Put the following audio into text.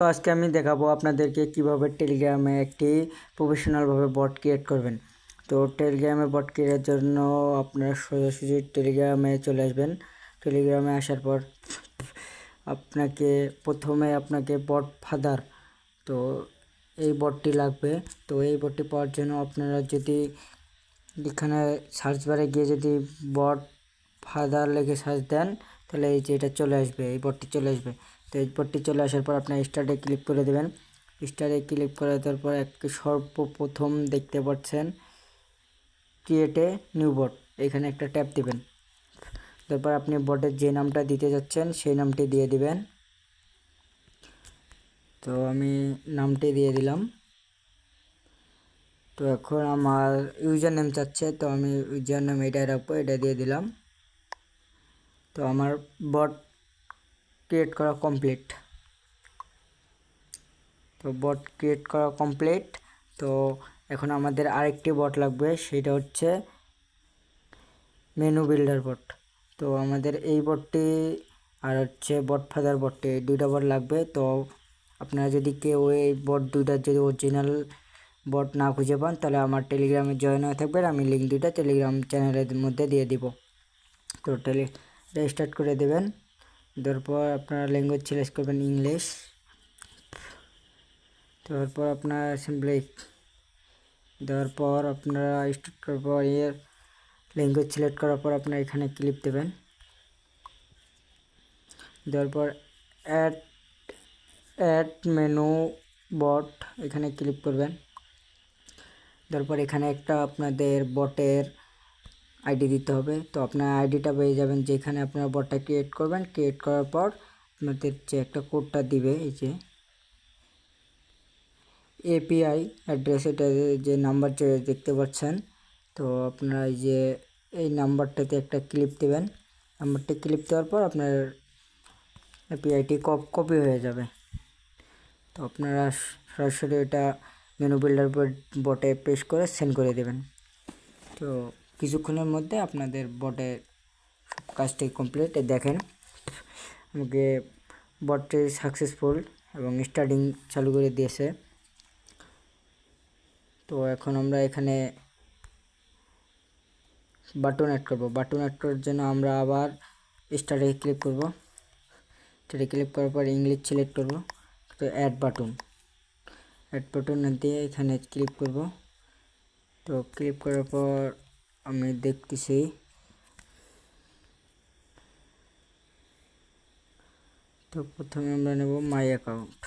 তো আজকে আমি দেখাবো আপনাদেরকে কীভাবে টেলিগ্রামে একটি প্রফেশনালভাবে বট ক্রিয়েট করবেন। তো টেলিগ্রামে বট ক্রিয়েটের জন্য আপনারা সোজাসুজি টেলিগ্রামে চলে আসবেন। টেলিগ্রামে আসার পর আপনাকে প্রথমে আপনাকে বট ফাদার তো এই বটটি লাগবে। তো এই বটটি পাওয়ার জন্য আপনারা যদি এখানে সার্চ বারে গিয়ে যদি বট ফাদার লিখে সার্চ দেন তাহলে এই যে এটা চলে আসবে, এই বটটি চলে আসবে। তো এই বটটি চলে আসার পর আপনার স্টার্টে ক্লিক করে দেবেন। স্টারে ক্লিক করে দেওয়ার পর এক সর্বপ্রথম দেখতে পাচ্ছেন ক্রিয়েটে নিউ বট এখানে একটা ট্যাপ দিবেন। তারপর আপনি বটের যে নামটা দিতে যাচ্ছেন, সেই নামটি দিয়ে দিবেন। তো আমি নামটি দিয়ে দিলাম। তো এখন আমার ইউজার নেম চাচ্ছে, তো আমি ইউজার নেম এটাই রাখব, এটা দিয়ে দিলাম। তো আমার বট ক্রিয়েট করা কমপ্লিট তো বট ক্রিয়েট করা কমপ্লিট তো এখন আমাদের আরেকটি বট লাগবে, সেটা হচ্ছে মেনু বিল্ডার বট তো আমাদের এই বটটি আর হচ্ছে বট ফাদার বটটি দুইটা বট লাগবে। তো আপনারা যদি কেউ এই বট দুইটার যদি অরিজিনাল বট না খুঁজে পান, তাহলে আমার টেলিগ্রামে জয়েন হয়ে থাকবেন। আমি লিঙ্ক দুইটা টেলিগ্রাম চ্যানেলের মধ্যে দিয়ে দিব। তো টেলি স্টার্ট করে দেবেন। তারপর আপনারা ল্যাঙ্গুয়েজ সিলেক্ট করবেন ইংলিশ তারপর আপনার সিম্পলি দেওয়ার পর আপনারা স্টার্ট করার পর এর ল্যাঙ্গুয়েজ সিলেক্ট করার পর আপনারা এখানে ক্লিপ দেবেন। দেওয়ার পর অ্যাড অ্যাড মেনু বট এখানে ক্লিক করবেন। তারপর এখানে একটা আপনাদের বটের আইডি দিতে হবে। তো আপনার আইডিটা পেয়ে যাবেন যেখানে আপনার বটটা ক্রিয়েট করবেন। ক্রিয়েট করার পর আপনাদের যে একটা কোডটা দিবে, এই যে এপিআই অ্যাড্রেস এটা যে নাম্বার দেখতে পাচ্ছেন, তো আপনারা এই যে এই নাম্বারটাতে একটা ক্লিপ দেবেন। নাম্বারটি ক্লিপ দেওয়ার পর আপনার এপিআইটি কপি হয়ে যাবে। তো আপনারা সরাসরি এটা মেনু বিল্ডার বটে পেশ করে সেন্ড করে দেবেন। তো কিছুক্ষণের মধ্যে আপনাদের বটে কাজটি কমপ্লিট দেখেন। আমাকে বটটি সাকসেসফুল এবং স্টার্টিং চালু করে দিয়েছে। তো এখন আমরা এখানে বাটন অ্যাড করব। বাটন অ্যাড করার জন্য আমরা আবার স্টার্টে ক্লিক করব। স্টার্টে ক্লিক করার পর ইংলিশ সিলেক্ট করব। তো অ্যাড বাটন অ্যাড বাটন দিয়ে এখানে ক্লিক করব। তো ক্লিক করার পর আমি দেখতেছি। তো প্রথমে আমরা নেব মাই অ্যাকাউন্ট